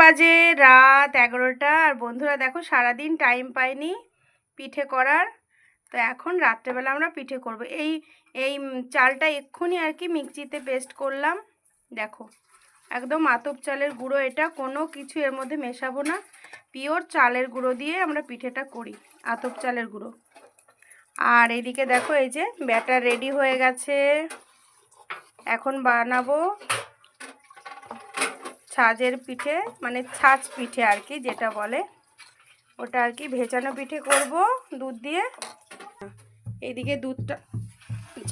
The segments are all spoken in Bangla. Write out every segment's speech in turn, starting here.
বাজে রাত এগারোটা আর বন্ধুরা দেখো সারাদিন টাইম পাইনি পিঠে করার। তো এখন রাত্রেবেলা আমরা পিঠে করব। এই এই চালটা এক্ষুনি আর কি মিক্সিতে পেস্ট করলাম। দেখো, একদম আতপ চালের গুঁড়ো এটা, কোনো কিছু এর মধ্যে মেশাবো না। পিওর চালের গুঁড়ো দিয়ে আমরা পিঠেটা করি, আতপ চালের গুঁড়ো। আর এদিকে দেখো এই যে ব্যাটার রেডি হয়ে গেছে। এখন বানাবো ছাজের পিঠে মানে ছাঁচ পিঠে আর কি যেটা বলে, ওটা আর কি ভেজানো পিঠে করব, দুধ দিয়ে। এইদিকে দুধটা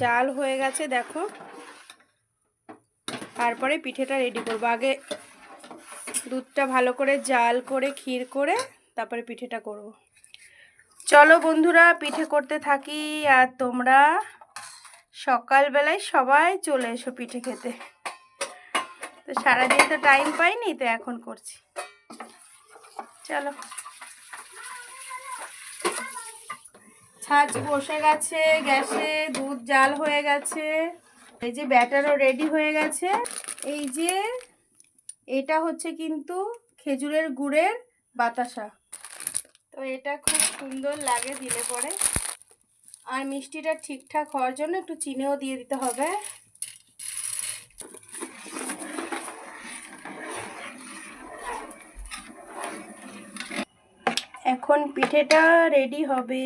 জাল হয়ে গেছে, দেখো। তারপরে পিঠেটা রেডি করব। আগে দুধটা ভালো করে জাল করে, ক্ষীর করে, তারপরে পিঠেটা করব। চলো বন্ধুরা, পিঠে করতে থাকি, আর তোমরা সকালবেলায় সবাই চলে এসো পিঠে খেতে। তো সারাদিন তো টাইম পাইনি, তো এখন করছি। চলো। ছাঁচ বসে গেছে, গ্যাসে দুধ জাল হয়ে গেছে। এই যে ব্যাটারও রেডি হয়ে গেছে। এই যে এটা হচ্ছে কিন্তু খেজুরের গুড়ের বাতাসা। তো এটা খুব সুন্দর লাগে দিলে পরে। আর মিষ্টিটা ঠিকঠাক হওয়ার জন্য একটু চিনিও দিয়ে দিতে হবে। এখন পিঠেটা রেডি হবে।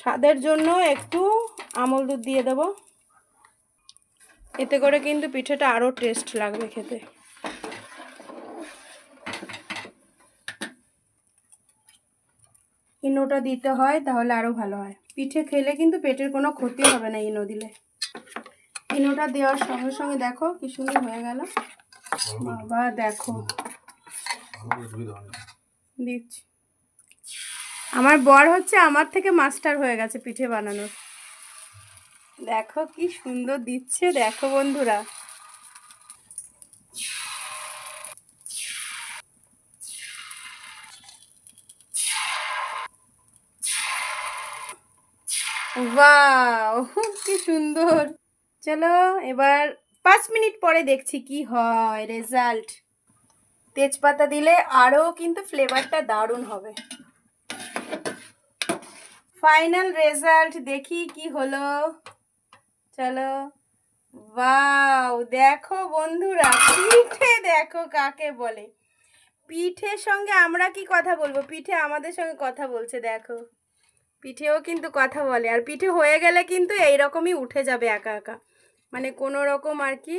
স্বাদের জন্য একটু আমল দুধ দিয়ে দেবো। এতে করে কিন্তু পিঠেটা আরও টেস্ট লাগবে খেতে। ইনোটা দিতে হয় তাহলে আরও ভালো হয়। পিঠে খেলে কিন্তু পেটের কোনো ক্ষতি হবে না ইনো দিলে। ইনোটা দেওয়ার সঙ্গে সঙ্গে দেখো কি সুন্দর হয়ে গেল। বাবা, দেখো। দিচ্ছি। আমার বর হচ্ছে আমার থেকে মাস্টার হয়ে গেছে পিঠে বানানোর। দেখো কি সুন্দর দিচ্ছে, দেখো বন্ধুরা। বাহ কি সুন্দর। চলো এবার পাঁচ মিনিট পরে দেখছি কি হয়, রেজাল্ট। তেজপাতা দিলে আরও কিন্তু ফ্লেভারটা দারুণ হবে। ফাইনাল রেজাল্ট দেখি কি হলো। চলো। বাউ দেখো বন্ধুরা, পিঠে দেখো কাকে বলে। পিঠের সঙ্গে আমরা কি কথা বলব? পিঠে আমাদের সঙ্গে কথা বলছে, দেখো। পিঠেও কিন্তু কথা বলে, আর পিঠে হয়ে গেলে কিন্তু এইরকমই উঠে যাবে একা একা। মানে কোনো রকম আর কি